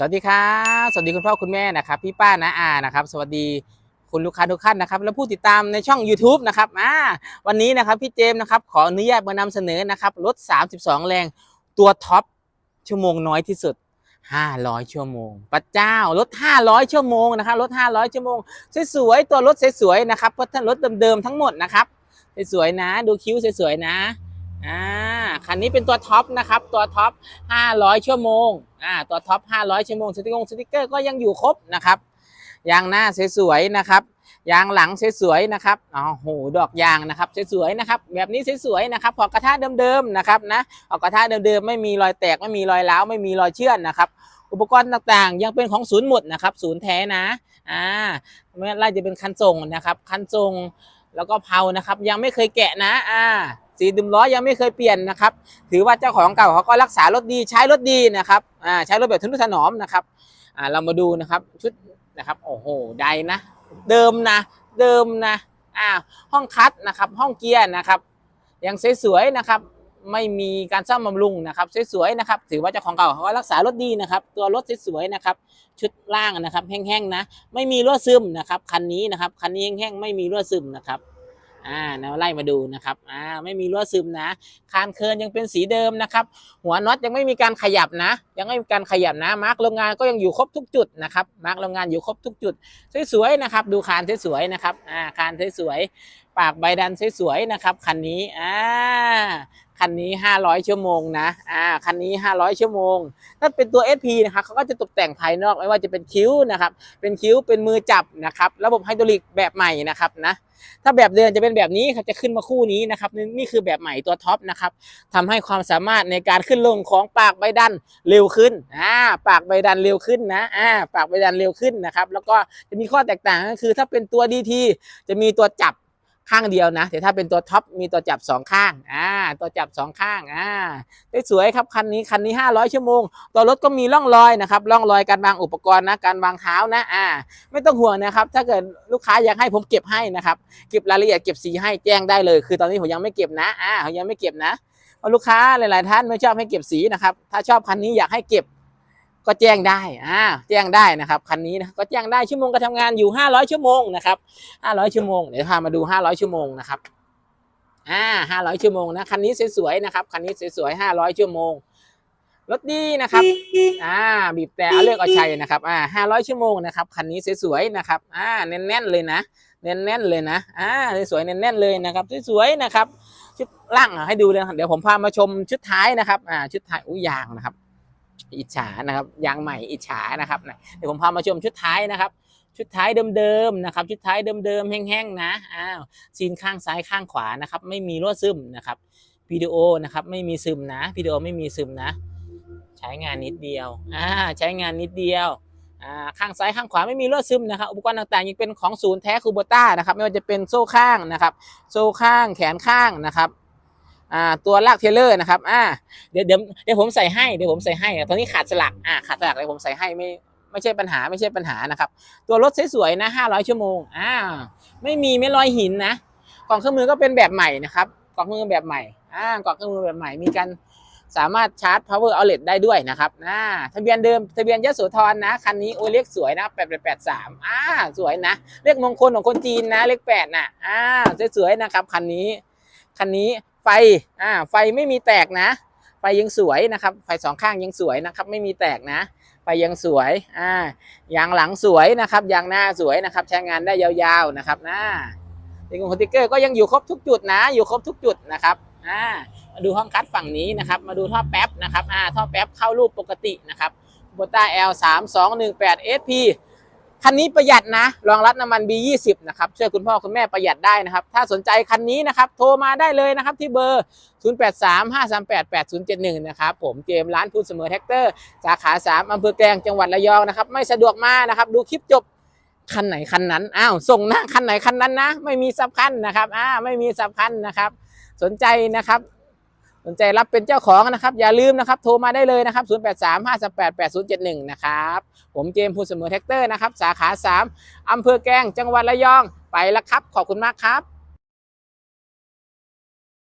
สวัสดีครับสวัสดีคุณพ่อคุณแม่นะครับพี่ป้านะอานะครับ สวัสดีคุณลูกค้าทุกท่านนะครับ และผู้ติดตามในช่อง YouTube นะครับอ่าวันนี้นะครับพี่เจมส์นะครับขออนุญาตมานำเสนอนะครับรถ 32 แรงตัวท็อปชั่วโมงน้อยที่สุด 500 ชั่วโมงพระเจ้ารถ 500 ชั่วโมงนะครับรถ 500 ชั่วโมงสวยๆตัวรถสวยๆนะครับเพราะท่านรถเดิมๆทั้งหมดนะครับสวยๆนะ ดูคิ้วสวยๆนะ อ่าคันนี้เป็นตัวท็อปนะครับ ตัวท็อป 500 ชั่วโมงอ่าตัวท็อป 500 ชั่วโมงสติกงสติกเกอร์ก็ยังอยู่ครบนะครับยางหน้าสวยๆนะครับยางหลังสวยๆนะครับอ๋อโหดอกยางนะครับสวยๆนะครับแบบนี้สวยๆนะครับพอกระทะเดิมๆนะครับนะออกกระทะเดิมๆไม่มีรอยแตกไม่มีรอยร้าวไม่มีรอยเชื่อนนะครับอุปกรณ์ต่างๆ ยังเป็นของศูนย์หมดนะครับ ศูนย์แท้นะอ่าไม่ไล่จะเป็นคันส่งนะครับ คันส่ง แล้วก็เพานะครับ ยังไม่เคยแกะนะอ่าสีดุมล้อยังไม่เคยเปลี่ยนนะครับ ถือว่าเจ้าของเก่าเขาก็รักษารถดีใช้รถดีนะครับอ่าใช้รถแบบทนุถนอมนะครับอ่าเรามาดูนะครับชุดนะครับโอ้โหใดนะ เดิมนะ เดิมนะอ่าห้องคัดนะครับ ห้องเกียร์นะครับ ยังสวยๆนะครับ ไม่มีการซ่อมบำรุงนะครับสวยๆนะครับถือว่าเจ้าของเก่าเขาก็รักษารถดีนะครับ ตัวรถสวยๆนะครับ ชุดล่างนะครับ แห้งๆนะ ไม่มีรั่วซึมนะครับคันนี้นะครับคันนี้แห้งๆไม่มีรั่วซึมนะครับอ่าแนวไล่มาดูนะครับอ่าไม่มีรั่วซึมนะ คานเคิร์นยังเป็นสีเดิมนะครับ หัวน็อตยังไม่มีการขยับนะ ยังไม่มีการขยับนะมาร์กโรงงานก็ยังอยู่ครบทุกจุดนะครับมาร์กโรงงานอยู่ครบทุกจุดสวยๆนะครับ ดูคานสวยๆนะครับอ่าคานสวยๆปากใบดันสวยๆนะครับคันนี้อ่า คันนี้ 500 ชั่วโมงนะอ่าคันนี้ 500 ชั่วโมงถ้าเป็นตัว SP นะครับเขาก็จะตกแต่งภายนอกไม่ว่าจะเป็นคิ้วนะครับเป็นคิ้วเป็นมือจับนะครับระบบไฮดรอลิกแบบใหม่นะครับนะถ้าแบบเดิมจะเป็นแบบนี้ครับจะขึ้นมาคู่นี้นะครับนี่คือแบบใหม่ตัวท็อปนะครับทำให้ความสามารถในการขึ้นลงของปากใบดันเร็วขึ้นอ่าปากใบดันเร็วขึ้นนะอ่าปากใบดันเร็วขึ้นนะครับแล้วก็จะมีข้อแตกต่างก็คือถ้าเป็นตัว DT จะมีตัวจับ ข้างเดียวนะแต่ถ้าเป็นตัวท็อปมีตัวจับสองข้างอ่าตัวจับสองข้างอ่าสวยครับคันนี้คันนี้ 500 ชั่วโมง ตัวรถก็มีร่องรอยนะครับร่องรอยการวางอุปกรณ์นะการวางเท้านะอ่าไม่ต้องห่วงนะครับ ถ้าเกิดลูกค้าอยากให้ผมเก็บให้นะครับเก็บรายละเอียดเก็บสีให้แจ้งได้เลย คือตอนนี้ผมยังไม่เก็บนะอ่าผมยังไม่เก็บนะเพราะลูกค้าหลาย ๆ ท่านไม่ชอบให้เก็บสีนะครับถ้าชอบคันนี้อยากให้เก็บ ก็แจ้งได้อ่าแจ้งได้นะครับคันนี้นะก็แจ้งได้ชั่วโมงการทำงานอยู่ 500 ชั่วโมงนะครับ500 ชั่วโมงเดี๋ยวพามาดู 500 ชั่วโมงนะครับอ่า500 ชั่วโมงนะคันนี้สวยๆนะครับคันนี้สวยๆ500 ชั่วโมงรถดีนะครับ อ่า บีบแต่เอาเลือกเอาชัยนะครับ อ่า500ชั่วโมงนะครับ คันนี้สวยๆนะครับ อ่า แน่นๆเลยนะ แน่นๆเลยนะ อ่า สวยๆแน่นๆเลยนะครับ สวยๆนะครับ ชุดล่างให้ดูเลย เดี๋ยวผมพามาชมชุดท้ายนะครับ อ่า ชุดท้ายอุ้ยยางนะครับ อิจฉานะครับยางใหม่อิจฉานะครับเดี๋ยวผมพามาชมชุดท้ายนะครับ ชุดท้ายเดิมๆนะครับ ชุดท้ายเดิมๆแห้งๆนะอ้าวซีนข้างซ้ายข้างขวานะครับ ไม่มีรั่วซึมนะครับวิดีโอนะครับไม่มีซึมนะวิดีโอไม่มีซึมนะ ใช้งานนิดเดียวอ่าใช้งานนิดเดียวอ่าข้างซ้ายข้างขวาไม่มีรั่วซึมนะครับอุปกรณ์ต่างๆยังเป็นของศูนย์แท้คูโบต้านะครับ ไม่ว่าจะเป็นโซ่ข้างนะครับ โซ่ข้างแขนข้างนะครับ อ่าตัวลากเทเลอร์นะครับอ่าเดี๋ยวเดี๋ยวเดี๋ยวผมใส่ให้เดี๋ยวผมใส่ให้ตอนนี้ขาดสลักอ่าขาดสลักเลยผมใส่ให้ไม่ไม่ใช่ปัญหาไม่ใช่ปัญหานะครับ ตัวรถสวยๆนะ500 ชั่วโมงอ่าไม่มีไม่รอยหินนะกล่องเครื่องมือก็เป็นแบบใหม่นะครับกล่องเครื่องมือแบบใหม่อ่ากล่องเครื่องมือแบบใหม่มีการสามารถชาร์จ power outlet ได้ด้วยนะครับอ่าทะเบียนเดิมทะเบียนยโสธรนะ คันนี้โอ้ยเลขสวยนะ 8883อ่า สวยนะ เลขมงคลของคนจีนนะ เลข8น่ะอ่า สวยๆนะครับ คันนี้ คันนี้ ไฟอ่าไฟไม่มีแตกนะ ไฟยังสวยนะครับ ไฟสองข้างยังสวยนะครับ ไม่มีแตกนะ ไฟยังสวยอ่ายางหลังสวยนะครับยางหน้าสวยนะครับ ใช้งานได้ยาวๆนะครับนะติงของติกเกอร์ก็ยังอยู่ครบทุกจุดนะ อยู่ครบทุกจุดนะครับอ่ามาดูห้องคัดฝั่งนี้นะครับ มาดูท่อแป๊บนะครับอ่าท่อแป๊บเข้ารูปปกตินะครับโบต้า L 3 2 1 8 SP คันนี้ประหยัดนะ รองรับน้ำมัน B20 นะครับช่วยคุณพ่อคุณแม่ประหยัดได้นะครับ ถ้าสนใจคันนี้นะครับ โทรมาได้เลยนะครับที่เบอร์ 0835388071 นะครับ ผมเจมร้านพูดเสมอแท็กเตอร์ สาขา 3อำเภอแกลงจังหวัดระยองนะครับ ไม่สะดวกมานะครับ ดูคลิปจบคันไหนคันนั้น อ้าว ส่งหน้าคันไหนคันนั้นนะ ไม่มีสับคันนะครับ อ่า ไม่มีสับคันนะครับ สนใจนะครับ นใจรับเป็นเจ้าของนะครับ อย่าลืมนะครับโทรมาได้เลยนะครับ 0835388071 นะครับ ผมเจมส์พูดเสมอแท็กเตอร์นะครับ สาขา 3 อำเภอแกลงจังหวัดระยองไปแล้วครับ ขอบคุณมากครับ